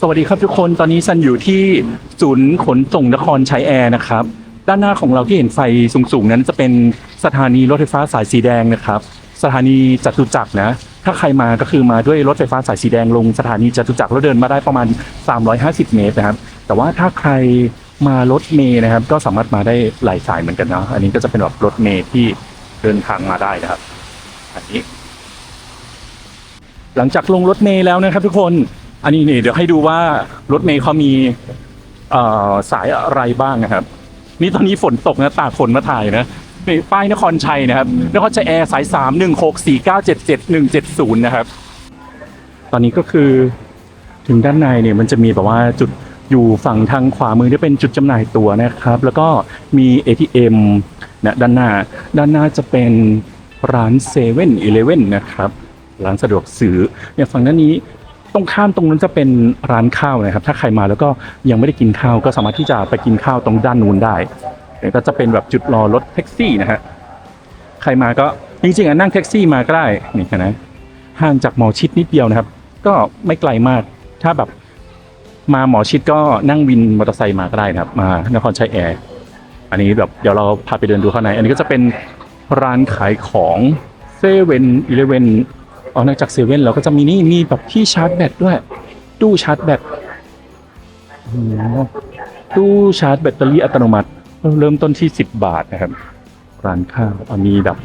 สวัสดีครับทุกคนตอนนี้ซันอยู่ที่ศูนย์ขนส่งนครชัยแอร์นะครับ ด้านหน้าของเราที่เห็นไฟสูงๆนั้นจะเป็นสถานีรถไฟฟ้าสายสีแดงนะครับ สถานีจตุจักรนะ ถ้าใครมาก็คือมาด้วยรถไฟฟ้าสายสีแดงลงสถานีจตุจักรแล้วเดินมาได้ประมาณ 350 เมตรนะครับ แต่ว่าถ้าใครมารถเมย์นะครับ ก็สามารถมาได้หลายสายเหมือนกันนะอันนี้ก็จะเป็นแบบรถเมย์ที่เดินทางมาได้นะครับ อันนี้ หลังจากลงรถเมล์แล้วนะครับ ทุกคน อันนี้นี่เดี๋ยวให้ดูว่ารถเมล์เขามีสายอะไรบ้างนะครับ นี่ตอนนี้ฝนตกนะตากฝนมาถ่ายนะนี่ป้ายนครชัยนะครับนครชัยแอร์สายสามหนึ่งหกสี่เก้าเจ็ดเจ็ดหนึ่งเจ็ดศูนย์นะครับ ตอนนี้ก็คือถึงด้านในเนี่ยมันจะมีแบบว่าจุดอยู่ฝั่งทางขวามือที่เป็นจุดจำหน่ายตั๋วนะครับ แล้วก็มี ATM นะด้านหน้า ด้านหน้าจะเป็นร้านเซเว่นอีเลเว่นนะครับ ร้านสะดวกซื้อเนี่ยฝั่งด้านนี้ ตรงข้ามตรงนั้นจะเป็นร้านข้าวนะครับ ถ้าใครมาแล้วก็ยังไม่ได้กินข้าวก็สามารถที่จะไปกินข้าวตรงด้านนู้นได้เนี่ยก็จะเป็นแบบจุดรอรถแท็กซี่นะฮะใครมาก็จริงๆอะนั่งแท็กซี่มาก็ได้นี่นะห่างจากหมอชิดนิดเดียวนะครับ ก็ไม่ไกลมากถ้าแบบมาหมอชิดก็นั่งวินมอเตอร์ไซค์มาก็ได้นะครับ มานครชัยแอร์อันนี้แบบเดี๋ยวเราพาไปเดินดูข้างใน อันนี้ก็จะเป็นร้านขายของเซเว่นอีเลเว่น ออนอกจากเซเว่นเราก็จะมีนี่มีแบบที่ชาร์จแบตด้วย ตู้ชาร์จแบตอ้โหตู้ชาร์จแบตเตอรี่อัตโนมัติ เริ่มต้นที่ 10 บาทนะครับ ร้านข้าวอันนี้แบบ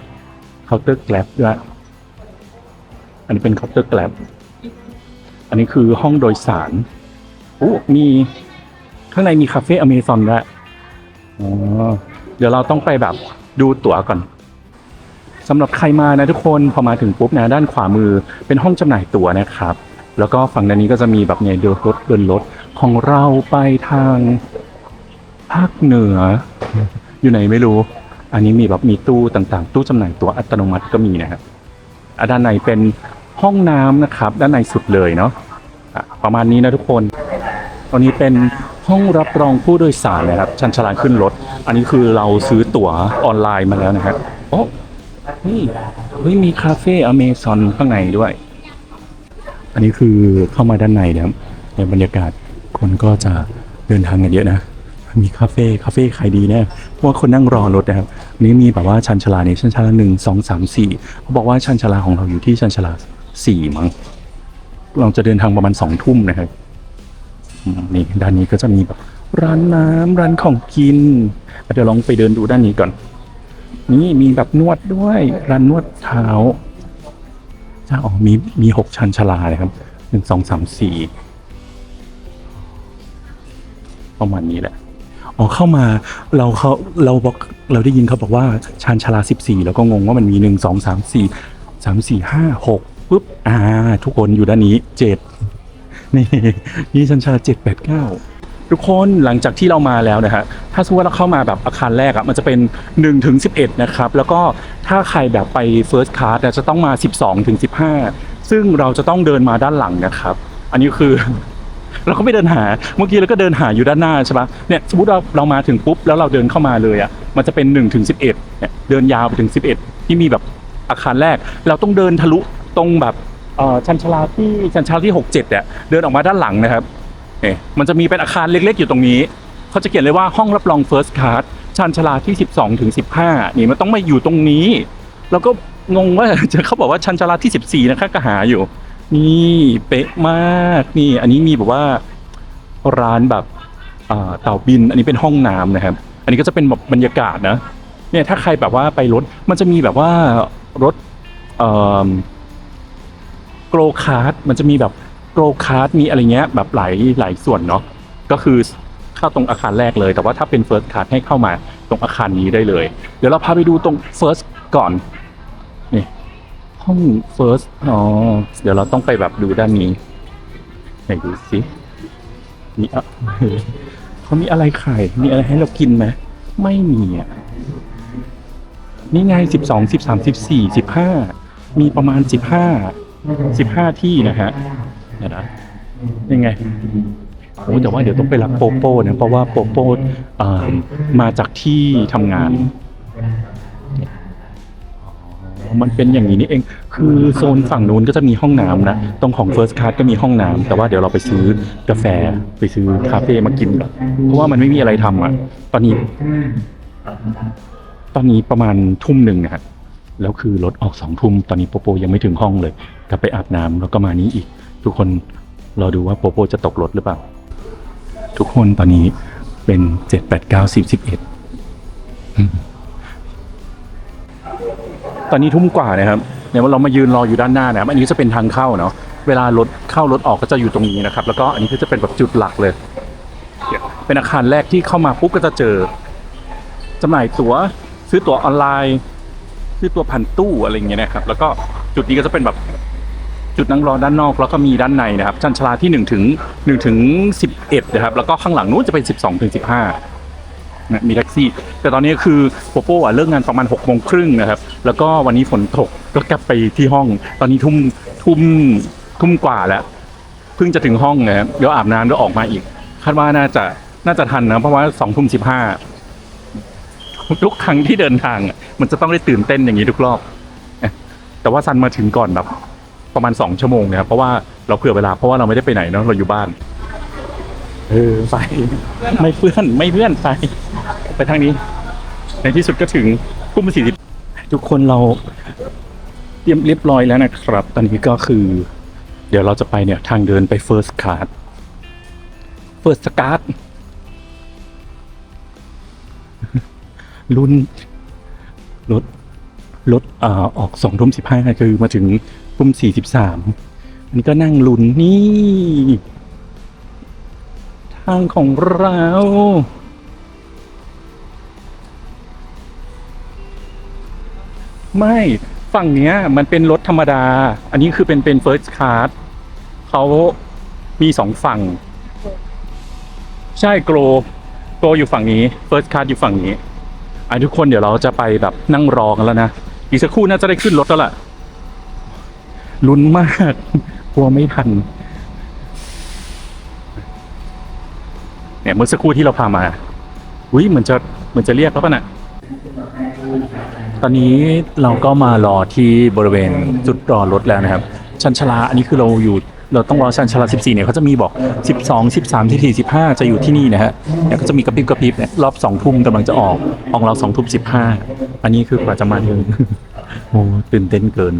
เคาน์เตอร์แกลบด้วยอันนี้เป็นเคาน์เตอร์แกลบอันนี้คือห้องโดยสารโอ้มีข้างในมีคาเฟ่อเมซอนด้วยอ๋อเดี๋ยวเราต้องไปแบบดูตั๋วก่อน สำหรับใครมานะทุกคนพอมาถึงปุ๊บนะด้านขวามือเป็นห้องจำหน่ายตั๋วนะครับ แล้วก็ฝั่งด้านนี้ก็จะมีแบบเนี่ยเดินรถเดินรถของเราไปทางภาคเหนือ อยู่ไหนไม่รู้ อันนี้มีแบบมีตู้ต่างๆ ตู้จำหน่ายตั๋วอัตโนมัติก็มีนะครับอะด้านในเป็นห้องน้ำนะครับ ด้านในสุดเลยเนาะอะประมาณนี้นะทุกคนตอนนี้เป็นห้องรับรองผู้โดยสารนะครับ ชันชลาขึ้นรถ อันนี้คือเราซื้อตั๋วออนไลน์มาแล้วนะครับโอ้ นี่เฮ้ยมีคาเฟ่อเมซอนข้างในด้วย อันนี้คือเข้ามาด้านในนะครับในบรรยากาศคนก็จะเดินทางกันเยอะนะ มีคาเฟ่คาเฟ่ขายดีแน่เพราะว่าคนนั่งรอรถนะครับนนี้มีแบบว่าชันชลาเนี่ยชันชลาหนึ่งสองสามสี่เขาบอกว่าชันชลาของเราอยู่ที่ชันชลาสี่มั้งเราจะเดินทางประมาณสองทุ่มนะครับนี่ด้านนี้ก็จะมีแบบร้านน้ำร้านของกินเดี๋ยวลองไปเดินดูด้านนี้ก่อน นี่มีแบบนวดด้วยร้านนวดเท้าจ้าอ๋อมีมีหกชั้นชาลาเลยครับหนึ่งสองสามสี่ประมาณนี้แหละอ๋อเข้ามาเราเขาเราบอกเราได้ยินเขาบอกว่าชานชาลาสิบสี่แล้วก็งงว่ามันมีหนึ่งสองสามสี่สามสี่ห้าหกปุ๊บอ่า ทุกคนอยู่ด้านนี้เจ็ดนี่นี่ชันชาเจ็ดแปดเก้า ทุกคนหลังจากที่เรามาแล้วนะฮะถ้าสมมติว่าเราเข้ามาแบบอาคารแรกอะมันจะเป็น1ถึง11 นะครับ แล้วก็ถ้าใครแบบไป First Class อะจะต้องมา 12ถึง15 ซึ่งเราจะต้องเดินมาด้านหลังนะครับ อันนี้คือ เราก็ไม่เดินหาเมื่อกี้เราก็เดินหาอยู่ด้านหน้าใช่ปะเนี่ยสมมติเราเรามาถึงปุ๊บแล้วเราเดินเข้ามาเลยอะมันจะเป็น1ถึง11เนี่ยเดินยาวไปถึง 11 ที่มีแบบอาคารแรก เราต้องเดินทะลุตรงแบบเอ่อชันชลาที่ชันชลาที่หกเจ็ดเนี่ยเดินออกมาด้านหลังนะครับ เนี่ยมันจะมีเป็นอาคารเล็ก ๆ อยู่ตรงนี้ เขาจะเขียนเลยว่าห้องรับรอง First Class ชันชลาที่ 12ถึง15 นี่มันต้องมาอยู่ตรงนี้ แล้วก็งงว่าจะเขาบอกว่าชันชลาที่ 14 นะคะก็หาอยู่ นี่เป๊ะมากนี่ อันนี้มีแบบว่าร้านแบบเต่าบิน อันนี้เป็นห้องน้ำนะครับ อันนี้ก็จะเป็นแบบบรรยากาศนะเนี่ยถ้าใครแบบว่าไปรถมันจะมีแบบว่ารถเอ่อโกลคาร์ดมันจะมีแบบ โกลคาร์ดมีอะไรเงี้ยแบบหลายหลายส่วนเนาะก็คือเข้าตรงอาคารแรกเลย แต่ว่าถ้าเป็น First Card ให้เข้ามาตรงอาคารนี้ได้เลย เดี๋ยวเราพาไปดูตรง First ก่อนนี่ห้อง First อ๋อเดี๋ยวเราต้องไปแบบดูด้านนี้ไหนดูสิมีอะเขามีอะไรขายมีอะไรให้เรากินไหมไม่มีอะนี่ไงสิบสองสิบสามสิบสี่สิบห้ามีประมาณสิบห้าสิบห้าที่นะฮะ เดี๋ยวนะยังไงโอ้แต่ว่าเดี๋ยวต้องไปรับโปโป้นะเพราะว่าโปโป้มาจากที่ทำงานมันเป็นอย่างนี้นี่เอง คือโซนฝั่งนู้นก็จะมีห้องน้ำนะ ตรงของ First Class ก็มีห้องน้ำ แต่ว่าเดี๋ยวเราไปซื้อกาแฟ ไปซื้อคาเฟ่มากินก่อนเพราะว่ามันไม่มีอะไรทำอะ ตอนนี้ ตอนนี้ประมาณทุ่มหนึ่งนะฮะ แล้วคือรถออกสองทุ่ม ตอนนี้โปโปยังไม่ถึงห้องเลยกลับไปอาบน้ำแล้วก็มานี้อีก ทุกคนรอดูว่าโปโปจะตกรถหรือเปล่า ทุกคนตอนนี้เป็นเจ็ดแปดเก้าสิบสิบเอ็ดตอนนี้ทุ่มกว่านะครับเนี่ยว่าเรามายืนรออยู่ด้านหน้านะครับอันนี้จะเป็นทางเข้าเนาะเวลารถเข้ารถออกก็จะอยู่ตรงนี้นะครับ แล้วก็อันนี้ก็จะเป็นแบบจุดหลักเลย เป็นอาคารแรกที่เข้ามาปุ๊บก็จะเจอจำหน่ายตั๋วซื้อตั๋วออนไลน์ ซื้อตั๋วผ่านตู้อะไรเงี้ยนะครับ แล้วก็จุดนี้ก็จะเป็นแบบ จุดนั่งรอด้านนอกแล้วก็มีด้านในนะครับชั้นชลาที่หนึ่งถึงหนึ่งถึงสิบเอ็ดนะครับ แล้วก็ข้างหลังนู้นจะเป็นสิบสองถึงสิบห้านะมีแท็กซี่ แต่ตอนนี้คือโปโป้อะเลิกงานประมาณ6กโมงครึ่งนะครับ แล้วก็วันนี้ฝนตกก็กลับไปที่ห้อง ตอนนี้ทุ่มทุ่มทุ่มกว่าแล้วเพิ่งจะถึงห้องนะครับเดี๋ยวอาบน้ำแล้วออกมาอีก คาดว่าน่าจะน่าจะทันนะเพราะว่าสองทุ่มสิบห้าทุกครั้งที่เดินทางมันจะต้องได้ตื่นเต้นอย่างนี้ทุกรอบ แต่ว่าซันมาถึงก่อนแบบ ประมาณสองชั่วโมงนะครับเพราะว่าเราเผื่อเวลาเพราะว่าเราไม่ได้ไปไหนเนาะเราอยู่บ้าน เออไปไม่เพื่อนไม่เพื่อนไปไปทางนี้ ในที่สุดก็ถึงทุ่มสี่สิบทุกคนเราเตรียมเรียบร้อยแล้วนะครับ ตอนนี้ก็คือ เดี๋ยวเราจะไปเนี่ยทางเดินไป First Card First Card รุ่นรถรถเอ่อออกสองทุ่มสิบห้าคือมาถึง ทุ่มสี่สิบสามอันนี้ก็นั่งลุ้นนี่ ทางของเรา ไม่ฝั่งเนี้ย มันเป็นรถธรรมดา อันนี้คือเป็นเป็น first class เขามีสองฝั่ง ใช่โกลโกลอยู่ฝั่งนี้ first class อยู่ฝั่งนี้อะทุกคนเดี๋ยวเราจะไปแบบนั่งรอกันแล้วนะ อีกสักครู่น่าจะได้ขึ้นรถแล้วล่ะ ลุ้นมากกลัวไม่ทันเนี่ยเมื่อสักครู่ที่เราพามาอุ้ยเหมือนจะเหมือนจะเรียกแล้วป่ะน่ะตอนนี้เราก็มารอที่บริเวณจุดรอรถแล้วนะครับ ชันชลาอันนี้คือเราอยู่เราต้องรอชันชาลา 14 เนี่ยเขาจะมีบอก 12 13 14 15 จะอยู่ที่นี่นะฮะเนี่ยก็จะมีกระพริบกระพริบเนี่ยรอบ2ทุ่มกำลังจะออกของเรา2ทุ่ม15 อันนี้คือกว่าจะมาถึงโอ้ตื่นเต้นเกิน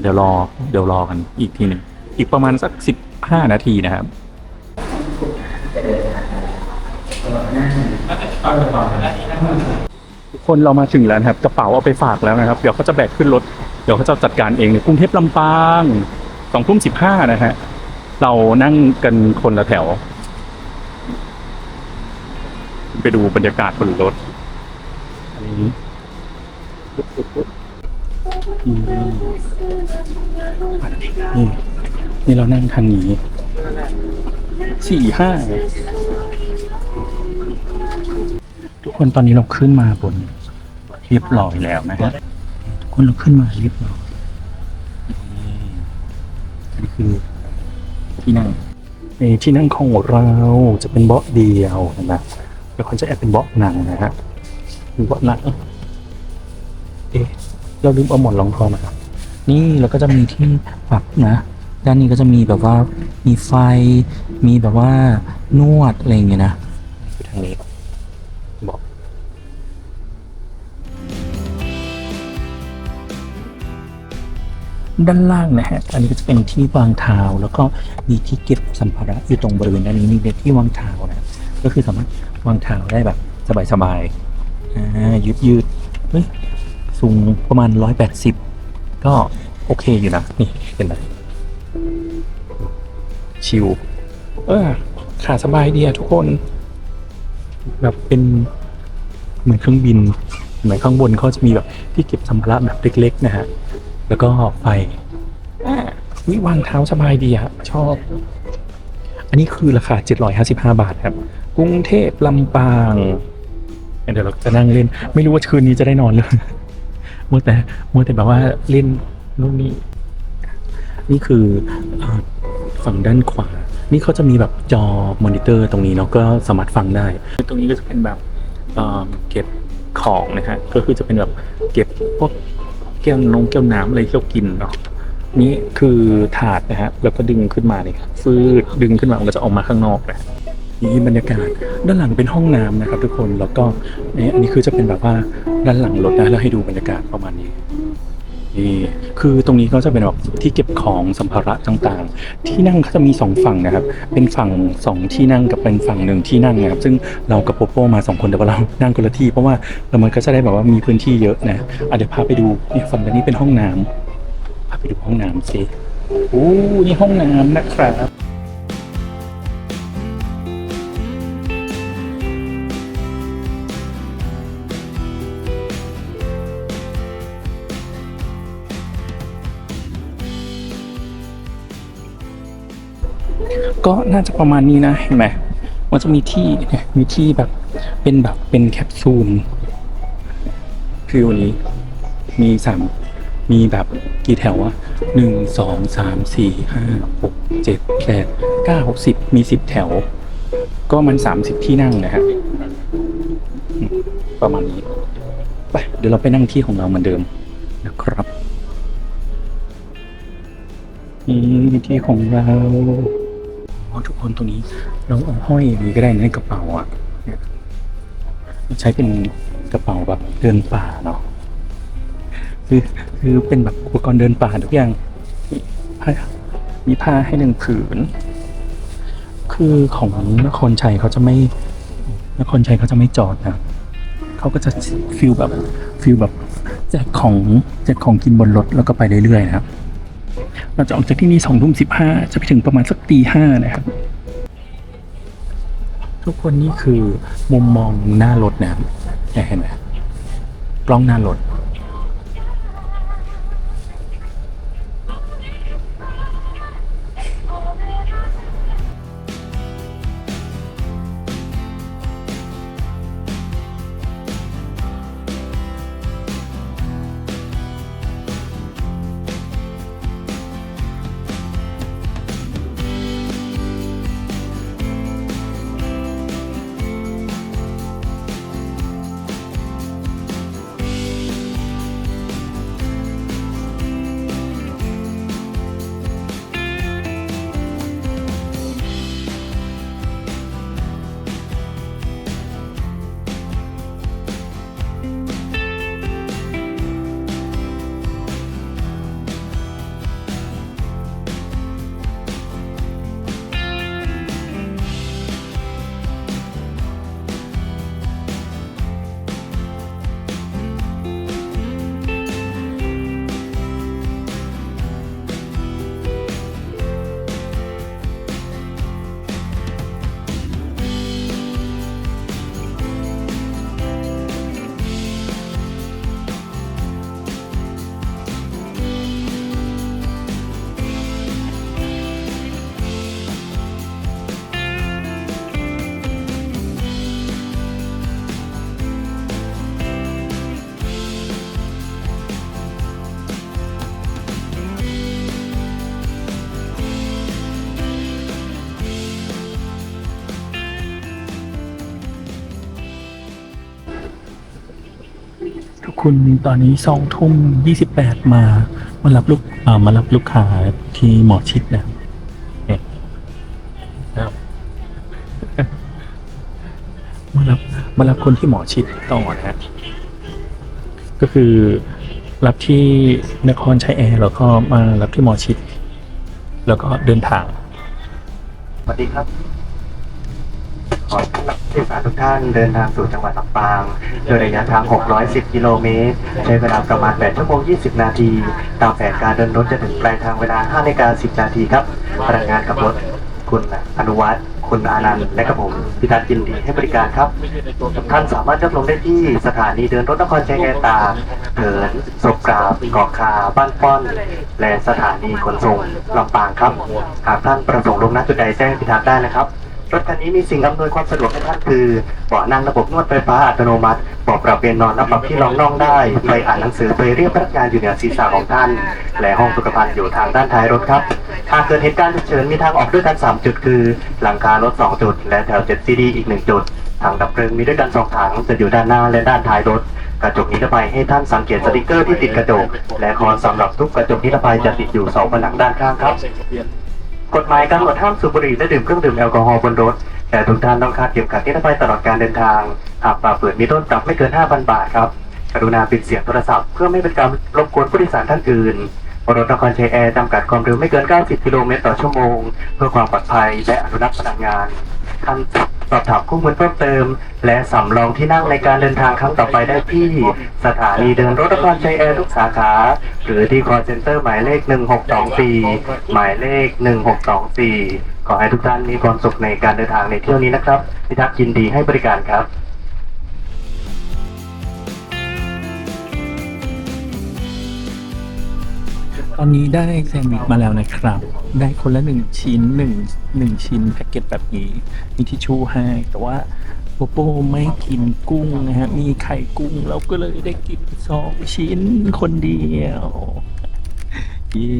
เดี๋ยวรอเดี๋ยวรอกันอีกทีหนึ่งอีกประมาณสัก15นาทีนะครับทุกคนเรามาถึงแล้วครับกระเป๋าเอาไปฝากแล้วนะครับ เดี๋ยวเขาจะแบกขึ้นรถ เดี๋ยวเขาจะจัดการเองในกรุงเทพลำปางสองทุ่มสิบห้านะฮะเรานั่งกันคนละแถว ไปดูบรรยากาศบนรถอันนี้ นี่ นี่เรานั่งทางนี้สี่ห้าทุกคนตอนนี้เราขึ้นมาบนเรียบร้อยแล้วนะฮะทุกคนเราขึ้นมาเรียบร้อยนี่คือที่นั่งในที่นั่งของเราจะเป็นเบาะเดียวนะแล้วก็จะแอบเป็นเบาะหนังนะฮะหรือเบาะหนังเอ๊ะเราลืมเอาหมอนรองคอมา นี่แล้วก็จะมีที่ปรับนะ ด้านนี้ก็จะมีแบบว่ามีไฟ มีแบบว่านวดอะไรอย่างเงี้ยนะอยู่ทางนี้บอกด้านล่างนะฮะ อันนี้ก็จะเป็นที่วางเท้าแล้วก็มีที่เก็บสัมภาระอยู่ตรงบริเวณด้านนี้มีที่วางเท้านะ ก็คือสามารถวางเท้าได้แบบสบายๆอ่ายืดยืดๆเฮ้ยสูงประมาณร้อยแปดสิบ ก็โอเคอยู่นะ นี่เป็นไรชิว เออขาสบายดีอะทุกคน แบบเป็นเหมือนเครื่องบินเหมือนข้างบนเขาจะมีแบบที่เก็บสัมภาระแบบเล็ก ๆ นะฮะ แล้วก็ไฟอ่าวิวางเท้าสบายดีอะชอบ อันนี้คือราคา 755 บาทครับ กรุงเทพลำปาง เดี๋ยวเราจะนั่งเล่น ไม่รู้ว่าคืนนี้จะได้นอนหรือ มัวแต่มัวแต่แบบว่าเล่นนู่นนี่นี่คือฝั่งด้านขวา นี่เขาจะมีแบบจอมอนิเตอร์ตรงนี้เนาะก็สามารถฟังได้ ตรงนี้ก็จะเป็นแบบเก็บของนะฮะก็คือจะเป็นแบบเก็บพวกแก้วนงแก้วน้ำอะไรที่เรากินเนาะนี่คือถาดนะฮะแล้วก็ดึงขึ้นมาเนี่ยฟืดดึงขึ้นมามันก็จะออกมาข้างนอกนะ นี่บรรยากาศด้านหลังเป็นห้องน้ำนะครับ ทุกคนแล้วก็นี่อันนี้คือจะเป็นแบบว่าด้านหลังรถนะแล้วให้ดูบรรยากาศประมาณนี้นี่คือตรงนี้ก็จะเป็นแบบที่เก็บของสัมภาระต่างๆ ที่นั่งเขาจะมีสองฝั่งนะครับ เป็นฝั่งสองที่นั่งกับเป็นฝั่งหนึ่งที่นั่งนะครับ ซึ่งเรากับโปโป้มาสองคนแต่ว่าเรานั่งคนละที่ เพราะว่าเรามันก็จะได้แบบว่ามีพื้นที่เยอะนะอะเดี๋ยวพาไปดูนี่ฝั่งนนี้เป็นห้องน้ำพาไปดูห้องน้ำสิโอ้นี่ห้องน้ำนะครับ ก็น่าจะประมาณนี้นะ เห็นไหมมันจะมีที่เนี่ยมีที่แบบเป็นแบบเป็นแคปซูลฟิวนี้ มีสามมีแบบกี่แถวอะหนึ่งสองสามสี่ห้าหกเจ็ดแปดเก้าสิบมีสิบแถว ก็มันสามสิบที่นั่งนะฮะประมาณนี้ไปเดี๋ยวเราไปนั่งที่ของเราเหมือนเดิมนะครับนี่ที่ของเรา ทุกคนตรงนี้ เราเอาห้อยอย่างนี้ก็ได้ในกระเป๋าอะเนี่ยใช้เป็นกระเป๋าแบบเดินป่าเนาะคือคือเป็นแบบอุปกรณ์เดินป่าทุกอย่างมีผ้ามีผ้าให้หนึ่งผืน คือของนครชัยเขาจะไม่ นครชัยเขาจะไม่จอดนะเขาก็จะฟิลแบบฟิลแบบแจกของแจกของกินบนรถแล้วก็ไปเรื่อยๆนะครับ เราจะออกจากที่นี่สองทุ่มสิบห้าจะไปถึงประมาณสักตีห้านะครับ ทุกคนนี่คือมุมมองหน้ารถนะครับเนี่ยเห็นไหมกล้องหน้ารถ คนตอนนี้สองทุ่มยี่สิบแปดมา มารับลูกมารับลูกค้าที่หมอชิดนะเนี่ยครับมารับมารับคนที่หมอชิดต่อนะฮะก็คือรับที่นครชัยแอร์แล้วก็มารับที่หมอชิด แล้วก็เดินทางสวัสดีครับ อต้อนรับผู้โดยสาทุกท่านเดินทางสู่จังหวัดลำปาง โดยระยะทาง 610 กิโลเมตร ใช้เวลาประมาณ 8 ชั่วโมง 20 นาที ตามแผนการเดินรถจะถึงปลายทางเวลา 5นาฬิกา10 นาทีครับพนักงานกับรถคุณอนุวัฒน์คุณอานันต์และกับผมพิทักษ์ยินดีให้บริการครับ ท่านสามารถเลือกลงได้ที่สถานีเดินรถนครชัยแอร์ตาเถินศพกราบเกาะคา บ้านป้อน และสถานีขนส่งลำปางครับ หากท่านประสงค์ลงณจุดใดแจ้งพิทักษ์ได้นะครับ รถคันนี้มีสิ่งอำนวยความสะดวกให้ท่านคือเบาะนั่งระบบนวดไฟฟ้าอัตโนมัติเบาะปรับเอนนอนและปรับที่รองน่องได้ไฟอ่านหนังสือไฟเรียกพนักงานอยู่เหนือศีรษะของท่าน และห้องสุขภัณฑ์อยู่ทางด้านท้ายรถครับหากเกิดเหตุการณ์ฉุกเฉินมีทางออกด้วยกัน 3 จุดคือ หลังคารถ 2 จุด และแถว7ซีดีอีก 1 จุดถังดับเพลิงมีด้วยกัน2ถังจะอยู่ด้านหน้าและด้านท้ายรถ กระจกนิรภัยให้ท่านสังเกตสติกเกอร์ที่ติดกระจก และคอนสำหรับทุกกระจกนิรภัยจะติดอยู่สองผนังด้านข้างครับ กฎหมายกำหนดห้ามสูบบุหรี่และดื่มเครื่องดื่มแอลกอฮอล์บนรถ แต่ทุกท่านต้องคาดเข็มขัดนิรภัยตลอดการเดินทาง หากฝ่าฝืนมีโทษปรับไม่เกิน 5,000 บาทครับ กรุณาปิดเสียงโทรศัพท์เพื่อไม่เป็นการรบกวนผู้โดยสารท่านอื่นรถนครชัยแอร์จำกัดความเร็วไม่เกิน 90 กิโลเมตรต่อชั่วโมง เพื่อความปลอดภัยและอนุรักษ์พลังงานท่าน สอบถามข้อมูลเพิ่มเติม และสำรองที่นั่งในการเดินทางครั้งต่อไปได้ที่ สถานีเดินรถนครชัยแอร์ทุกสาขา หรือที่ call center หมายเลข 1624 หมายเลข 1624 ขอให้ทุกท่านมีความสุขในการเดินทางในเที่ยวนี้นะครับพิทักษ์ยินดีให้บริการครับตอนนี้ได้แซนด์วิชมาแล้วนะครับ ได้คนละหนึ่งชิ้นหนึ่งหนึ่งชิ้นแพ็กเกจแบบนี้มีทิชชู่ให้ แต่ว่าโปโป้ไม่กินกุ้งนะฮะ มีไข่กุ้งเราก็เลยได้กินสองชิ้นคนเดียวเย้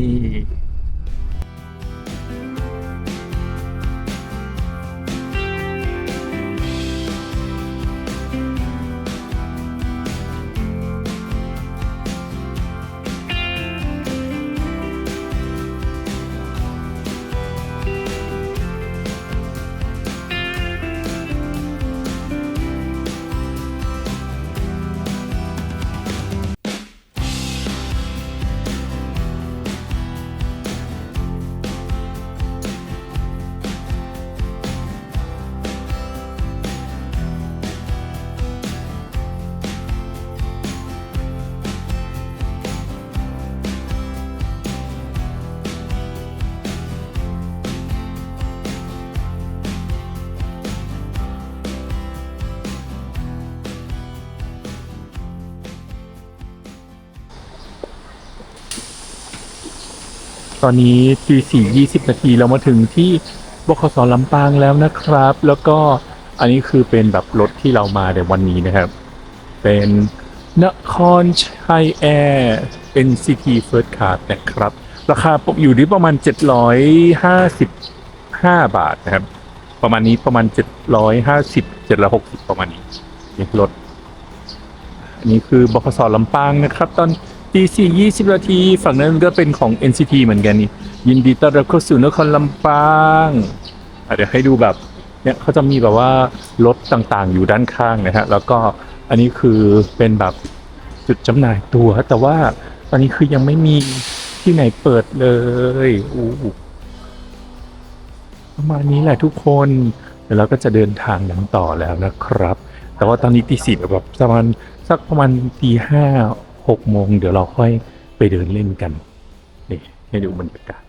อนนี้ตีสี่ยี่สิบนาทีเรามาถึงที่บขสลำปางแล้วนะครับ แล้วก็อันนี้คือเป็นแบบรถที่เรามาในวันนี้นะครับ เป็นนครชัยแอร์เป็น CT First Class นะครับ ราคาปกอยู่ที่ประมาณ 755 บาทนะครับ ประมาณนี้ประมาณ 750 760 ประมาณนี้นี่รถอันนี้คือบขสลำปางนะครับ ตอน ตีสี่ยี่สิบนาทีฝั่งนั้นก็เป็นของ NCT เหมือนกันนี่ ยินดีต้อนรับเข้าสู่นครลำปางเดี๋ยวให้ดูแบบเนี่ยเขาจะมีแบบว่ารถต่างๆ อยู่ด้านข้างนะฮะ แล้วก็อันนี้คือเป็นแบบจุดจำหน่ายตัว แต่ว่าตอนนี้คือยังไม่มีที่ไหนเปิดเลยอู้ประมาณนี้แหละทุกคนเดี๋ยวเราก็จะเดินทางกันต่อแล้วนะครับ แต่ว่าตอนนี้ตีสี่แบบประมาณสักประมาณตีห้า หกโมงเดี๋ยวเราค่อยไปเดินเล่นกัน นี่ให้ดูบรรยากาศ